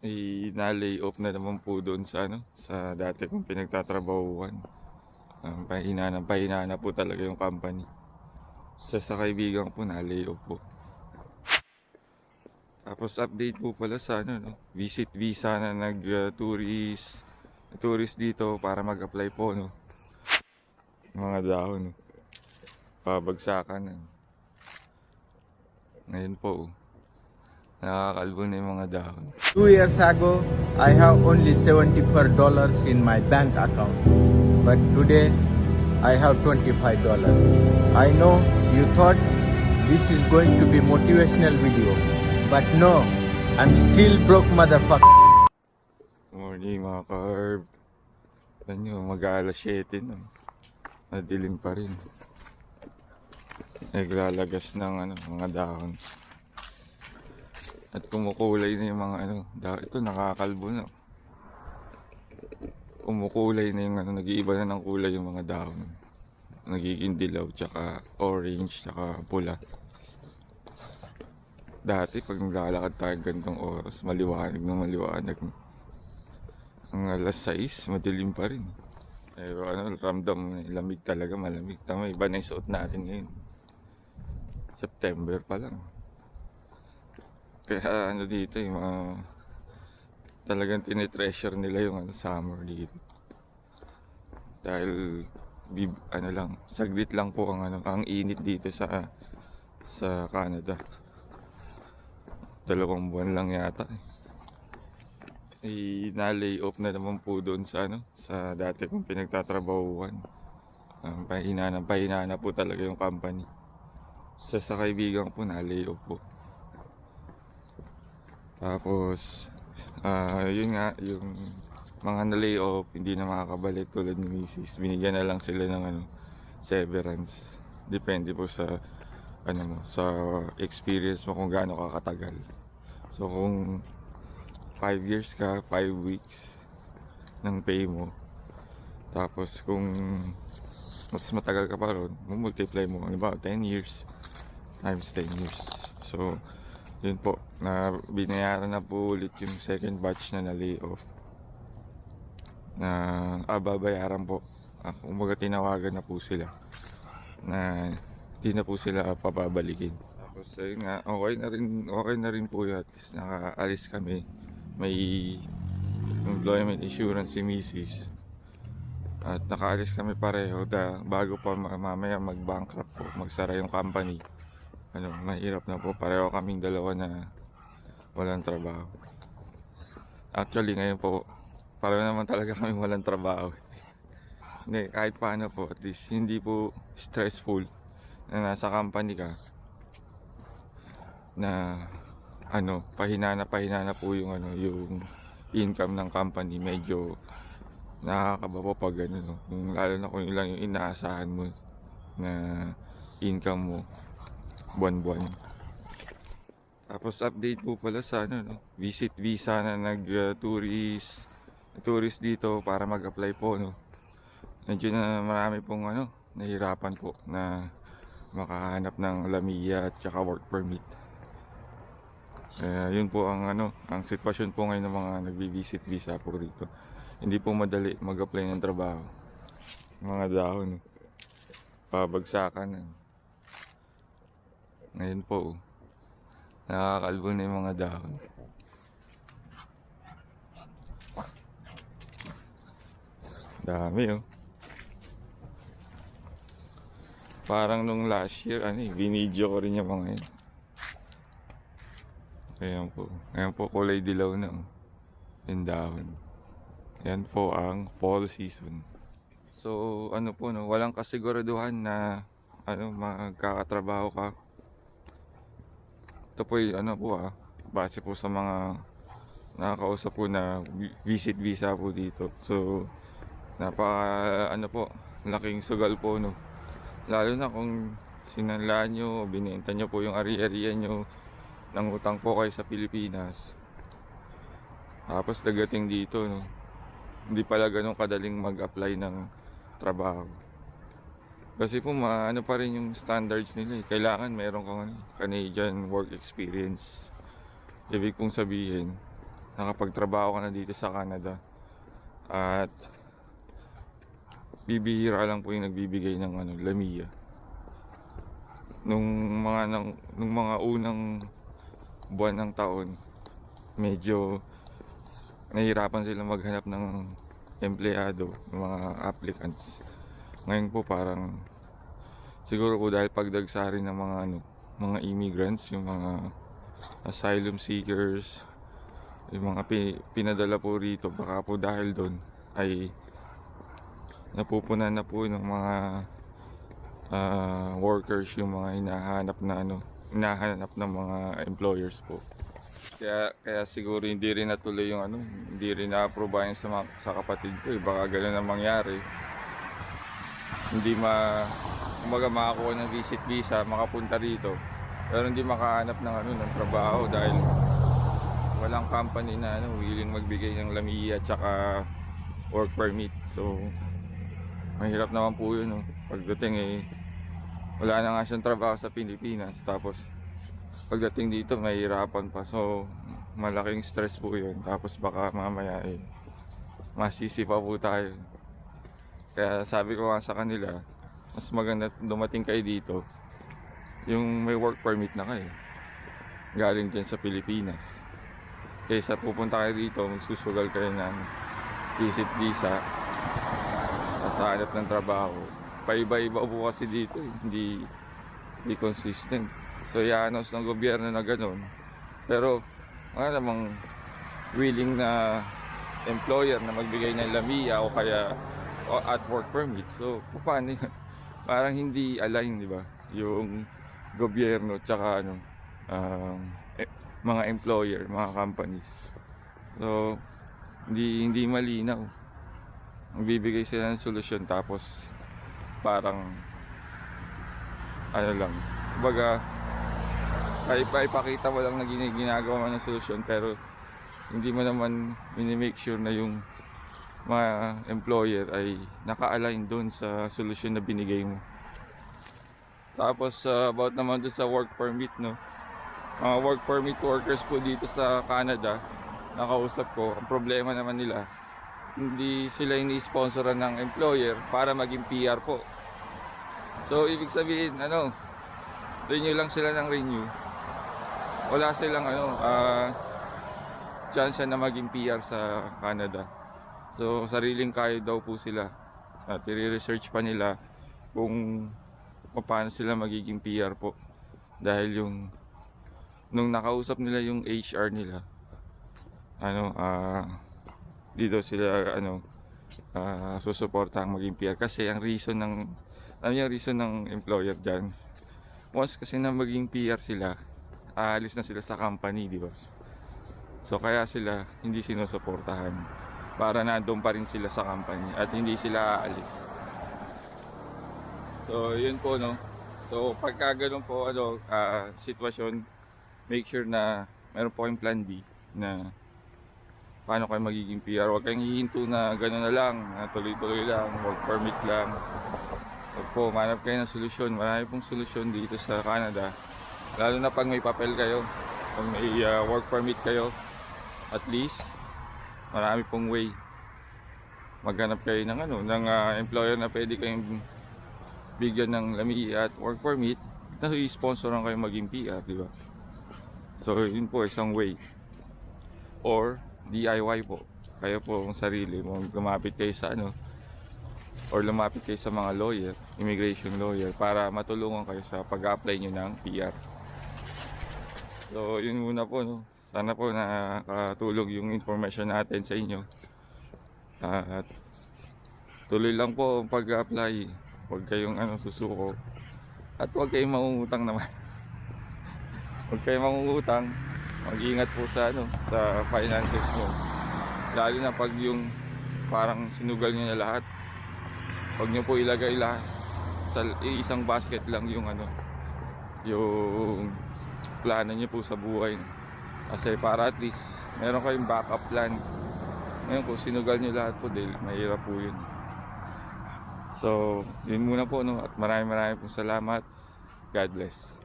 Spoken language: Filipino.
i-lay off na naman po doon sa ano, sa dati kong pinagtatrabahuan. Um, pahina na, pahina na po talaga yung company. So sa kaibigan po na-lay off po. Tapos update po pala sa ano, no? visit visa na nag-tourist tourist dito para mag-apply po no. Mga dahon. No? Pabagsakan. No? Ngayon po, oh. Nakakalbo na yung mga dahon. Two years ago, I have only $74 in my bank account. But today, I have $25. I know you thought this is going to be motivational video. But no, I'm still broke motherfucker. Morning mga ka-herb. Ano nyo, mag-aalas 7 no. Madilim pa rin. Naglalagas ng ano, mga dahon. At kumukulay na yung mga ano, dahon. Ito nakakalbo na. Kumukulay na yung ano, nag-iiba na ng kulay yung mga dahon. Nagiging dilaw, tsaka orange, tsaka pula. Dati pag naglalakad tayo gantong oras, maliwanag na maliwanag. Ang alas 6, madilim pa rin. Pero ano, ramdam lamig talaga, malamig. Tama, iba na yung suot natin ngayon. September pa lang. Kaya ano dito, yung mga talagang tinitreasure nila yung ano, summer dito. Dahil bib, ano lang, saglit lang po ang ano, ang init dito sa sa Canada. Dalawang buwan lang yata. Eh i-lay off na naman po doon sa ano, sa dati kong pinagtatrabahuan. Um, pahina na, pahina na po talaga yung company. So sa kaibigan ko na-lay off po. Tapos, ah yun nga, yung mga na-lay off, hindi na makakabalik tulad ni Mrs. Binigyan na lang sila ng ano, severance. Depende po sa ano mo, sa experience mo kung gaano ka katagal. So kung 5 years ka, 5 weeks ng pay mo. Tapos kung mas matagal ka pa ron, multiply mo, ano ba, 10 years times 10 years. So, yun po, na binayaran na po ulit yung second batch na na-lay off. Na ah, babayaran po. Ah, kumbaga tinawagan na po sila na hindi na po sila papabalikin. Tapos ayun nga, okay na rin, okay na rin po yun. At least nakaalis kami may employment insurance si Mrs. At nakaalis kami pareho da, bago pa ma- mamaya mag-bankrupt po, magsara yung company. Ano, mahirap na po. Pareho kaming dalawa na walang trabaho. Actually, ngayon po, pareho naman talaga kami walang trabaho. Hindi, kahit paano po, at least hindi po stressful na nasa company ka na ano, pahina na pahina na po yung ano, yung income ng company medyo nakakaba po pag ano, no? Kung, lalo na kung ilang yung inaasahan mo na income mo buwan-buwan. Tapos update po pala sa ano, no? visit visa na nag-tourist tourist dito para mag-apply po no. Medyo na marami pong ano, nahirapan po na makahanap ng lamiya at saka work permit. Kaya yun po ang ano, ang sitwasyon po ngayon ng mga nagbi-visit visa po dito. Hindi po madali mag-apply ng trabaho. Mga dahon, pabagsakan. eh. Ngayon po, nakakalbo na yung mga dahon. Dami oh. Parang nung last year, ano eh, binidyo ko rin yung mga yun. Ayan po. Ayan po kulay dilaw na. Oh. Yung dahon. Ayan po ang fall season. So ano po no, walang kasiguraduhan na ano magkakatrabaho ka. Ito po ano po ah, base po sa mga nakakausap po na vi- visit visa po dito. So napaka ano po, laking sugal po no. Lalo na kung sinanlaan nyo, binenta nyo po yung ari-arian nyo, nangutang po kayo sa Pilipinas. Tapos dagating dito, no, hindi pala ganun kadaling mag-apply ng trabaho. Kasi po maano pa rin yung standards nila eh. Kailangan meron kang ano, Canadian work experience. Ibig pong sabihin, nakapagtrabaho ka na dito sa Canada. At bibihira lang po yung nagbibigay ng ano, Lamia. Nung mga nang, nung mga unang buwan ng taon, medyo nahihirapan sila maghanap ng empleyado, ng mga applicants. Ngayon po parang siguro po dahil pagdagsa rin ng mga ano, mga immigrants, yung mga asylum seekers, yung mga pi- pinadala po rito, baka po dahil doon ay napupunan na po ng mga ah, workers yung mga hinahanap na ano, hinahanap ng mga employers po. Kaya kaya siguro hindi rin natuloy yung ano, hindi rin na-approve sa, sa kapatid ko, eh. baka gano'n ang mangyari. Hindi ma kumbaga makakuha ng visit visa, makapunta rito. Pero hindi makahanap ng ano ng trabaho dahil walang company na ano willing magbigay ng lamia at saka work permit. So mahirap naman po yun. No? Pagdating eh wala na nga siyang trabaho sa Pilipinas tapos pagdating dito mahirapan pa. So malaking stress po yun. Tapos baka mamaya eh masisi pa po tayo. Kaya sabi ko nga sa kanila, mas maganda dumating kayo dito yung may work permit na kayo galing dyan sa Pilipinas kaysa pupunta kayo dito magsusugal kayo ng visit visa sa hanap ng trabaho paiba-iba po kasi dito eh. hindi hindi consistent so i-announce ng gobyerno na ganun pero wala namang willing na employer na magbigay ng lamia o kaya at work permit so paano yun? Parang hindi align di ba? Yung gobyerno tsaka ano um, eh, mga employer mga companies. So hindi hindi malinaw. Magbibigay sila ng solusyon tapos parang ano lang. Kumbaga ay ipakita mo lang na gina- ginagawa ng solusyon pero hindi mo naman minimake sure na yung mga employer ay naka-align doon sa solusyon na binigay mo. Tapos uh, about naman doon sa work permit no. Mga work permit workers po dito sa Canada, nakausap ko, ang problema naman nila, hindi sila ini-sponsoran ng employer para maging PR po. So ibig sabihin ano, renew lang sila ng renew. Wala silang ano, ah chance na maging PR sa Canada. So, sariling kaya daw po sila. At i-research pa nila kung paano sila magiging PR po. Dahil yung nung nakausap nila yung HR nila, ano, ah dito sila ano ah susuporta ang maging PR kasi ang reason ng ano yung reason ng employer diyan once kasi na maging PR sila aalis na sila sa company di ba so kaya sila hindi sinusuportahan para nandun pa rin sila sa company at hindi sila aalis. So, yun po, no? So, pagka ganun po, ano, ah, sitwasyon, make sure na meron po kayong plan B na paano kayo magiging PR. Huwag kayong hihinto na gano'n na lang, na tuloy-tuloy lang, work permit lang. Huwag po, manap kayo ng solusyon. Marami pong solusyon dito sa Canada. Lalo na pag may papel kayo, pag may ah, work permit kayo, at least, marami pong way maghanap kayo ng ano ng ah, employer na pwede kayong bigyan ng lami at work permit na i-sponsoran kayo maging PR, di ba? So, yun po isang way. Or DIY po. Kayo po ang sarili mo lumapit kayo sa ano or lumapit kayo sa mga lawyer, immigration lawyer para matulungan kayo sa pag-apply nyo ng PR. So, yun muna po, no? Sana po nakatulog yung information natin sa inyo. At tuloy lang po pag-apply. Huwag kayong ano, susuko. At huwag kayong mangungutang naman. huwag kayong mangungutang. Mag-ingat po sa ano, sa finances mo. Lalo na pag yung parang sinugal niyo na lahat. Huwag niyo po ilagay lahat sa isang basket lang yung ano, yung plano niyo po sa buhay. Kasi para at least meron kayong backup plan. Ngayon kung sinugal nyo lahat po dahil mahirap po yun. So, yun muna po no at maraming maraming po salamat. God bless.